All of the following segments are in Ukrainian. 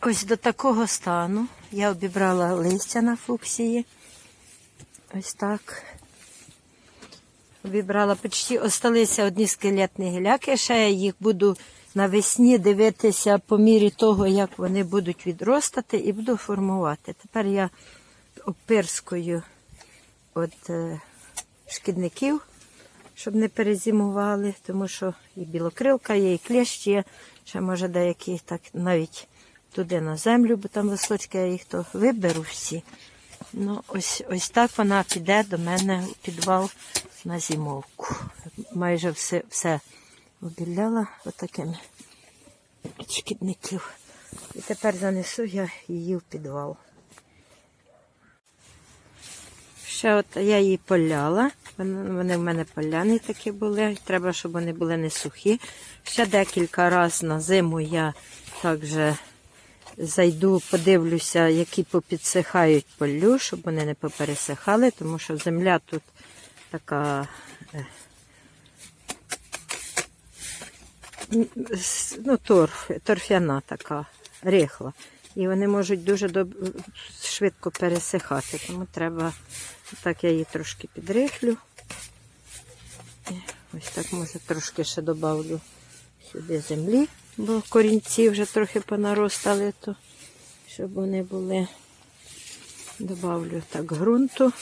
Ось до такого стану я обібрала листя на фуксії. Ось так. Обібрала почти осталися одні скелетні гіляки. Ще я їх буду навесні дивитися по мірі того, як вони будуть відростати, і буду формувати. Тепер я опирскою від е, шкідників, щоб не перезимували, тому що і білокрилка є, і клещ є, ще може деякі так навіть туди на землю, бо там листочки, я їх то виберу всі. Ну, ось, ось так вона піде до мене у підвал на зимовку. Майже все, все обіляла отакими від шкідників. І тепер занесу я її в підвал. Ще от я її поляла. Вони в мене поляні такі були. Треба, щоб вони були не сухі. Ще декілька разів на зиму я також зайду, подивлюся, які попідсихають полю, щоб вони не попересихали, тому що земля тут така. е, Ну, торф, торфяна така, рихла. І вони можуть дуже доб... швидко пересихати, тому треба, так я її трошки підрихлю. Ось так, може, трошки ще додавлю сюди землі, бо корінці вже трохи понаростали, то щоб вони були. Добавлю так ґрунту.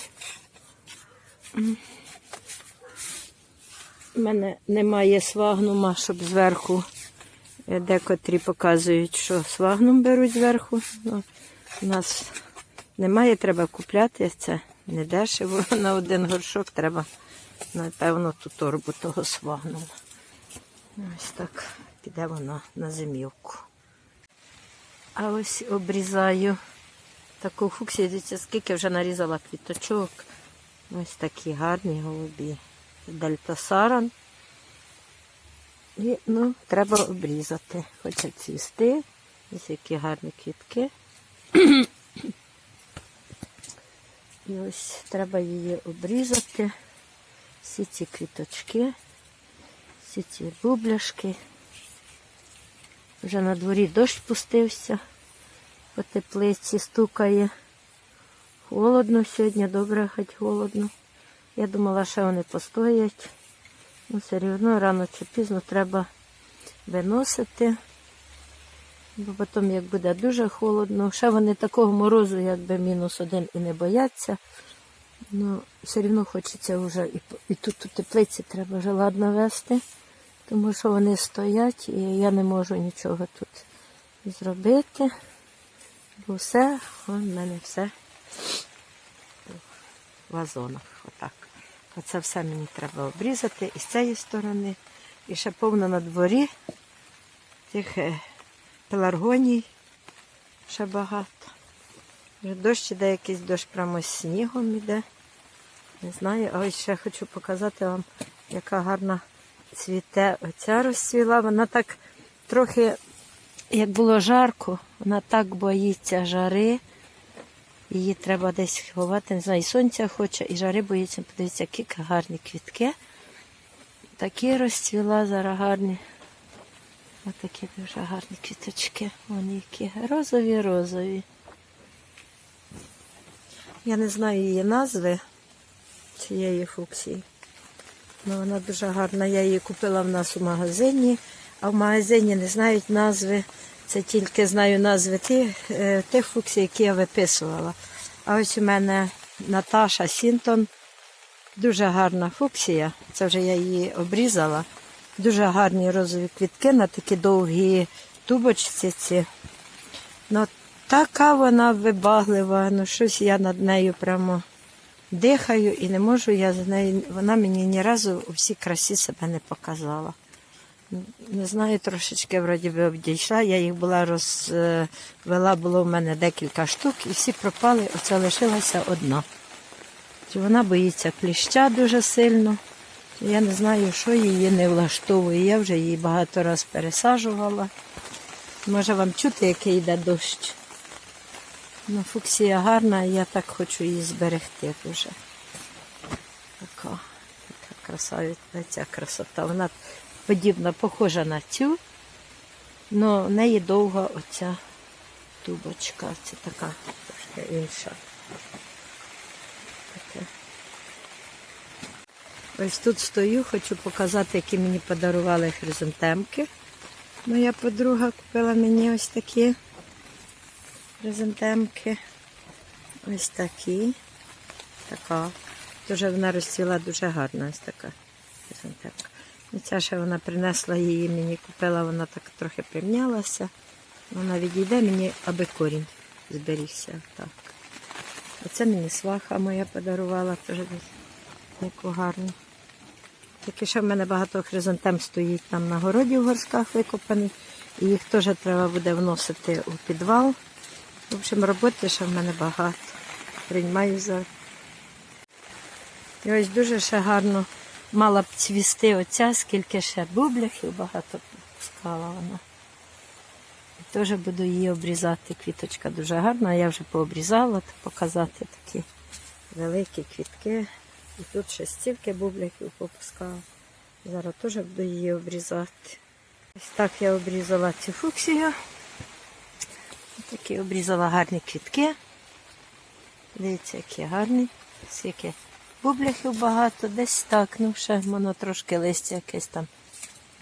У мене немає свагнума, щоб зверху. е, Декотрі показують, що свагнум беруть зверху. Ну, у нас немає, треба купляти. Це не дешево. На один горшок треба, напевно, ту торбу того свагнума. Ось так піде вона на зимівку. А ось обрізаю таку фуксію. Дивіться, скільки вже нарізала квіточок. Ось такі гарні голубі. Дельтасаран. І ну, треба обрізати. Хоче цвісти. Ось які гарні квітки. І ось треба її обрізати. Всі ці квіточки, всі ці бубляшки. Вже на дворі дощ пустився, по теплиці стукає. Холодно сьогодні, добре, хоч холодно. Я думала, що вони постоять. Ну, все рівно рано чи пізно треба виносити. Бо потім, як буде дуже холодно, ще вони такого морозу, якби мінус один і не бояться. Ну, все рівно хочеться вже і, і тут у теплиці треба вже ладно вести, тому що вони стоять і я не можу нічого тут зробити. Бо все, в мене все в вазонах. Отак. Оце все мені треба обрізати і з цієї сторони. І ще повно на дворі тих е, пеларгоній ще багато. Дощ іде якийсь дощ прямо з снігом іде. Не знаю, а ось ще хочу показати вам, яка гарна цвіте. Оця розцвіла. Вона так трохи, як було жарко, вона так боїться жари. Її треба десь ховати, не знаю, і сонця хоче, і жари боїться. Подивіться, які гарні квітки. Такі розцвіла зараз гарні. Отакі дуже гарні квіточки. Вони які розові, розові. Я не знаю її назви цієї фуксії. Але вона дуже гарна. Я її купила в нас у магазині, а в магазині не знають назви. Це тільки знаю назви тих, е, тих фуксій, які я виписувала. А ось у мене Наташа Сінтон. Дуже гарна фуксія. Це вже я її обрізала. Дуже гарні розові квітки на такі довгі тубочці. Ці. Ну, така вона вибаглива, ну щось я над нею прямо дихаю і не можу я з нею. Вона мені ні разу у всій красі себе не показала. Не знаю, трошечки вроді би обдійшла. Я їх була розвела, було в мене декілька штук, і всі пропали, оце лишилася одна. Вона боїться кліща дуже сильно. Я не знаю, що її не влаштовує. Я вже її багато разів пересаджувала. Може вам чути, який йде дощ. Ну, фуксія гарна, я так хочу її зберегти дуже. Така, така красавиця, ця красота. Вона подібна, похожа на цю, але в неї довга оця тубочка. Це така трошки інша. Таке. Ось тут стою, хочу показати, які мені подарували хризантемки. Моя подруга купила мені ось такі хризантемки. Ось такі. Така. Дуже вона розцвіла дуже гарна ось така хризантемка. І ця ще вона принесла її, мені купила, вона так трохи примнялася. Вона відійде мені, аби корінь зберігся. Так. Оце мені сваха моя подарувала теж яку гарну. Тільки ще в мене багато хризантем стоїть там на городі в горшках викопаних. І їх теж треба буде вносити у підвал. В общем, роботи ще в мене багато. Приймаю за. І ось дуже ще гарно мала б цвісти оця, скільки ще бубляхів багато пускала вона. І теж буду її обрізати. Квіточка дуже гарна. Я вже пообрізала, показати такі великі квітки. І тут ще стільки бубликів попускала. Зараз теж буду її обрізати. Ось так я обрізала цю фуксію. Такі обрізала гарні квітки. Дивіться, які гарні. Скільки бубляхів багато, десь так. Ну, ще воно трошки листя якесь там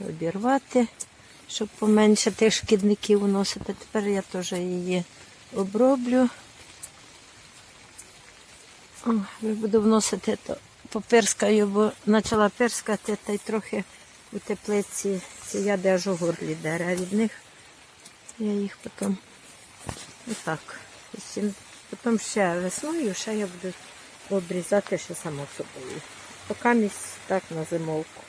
обірвати, щоб поменше тих шкідників вносити. Тепер я теж її оброблю. О, буду вносити, то попирскаю, бо почала пирскати, та й трохи у теплиці ці яди аж у горлі дере. А від них я їх потім отак. Потім- ще весною, ще я буду обрізати ще само собою. Поки місць так на зимовку.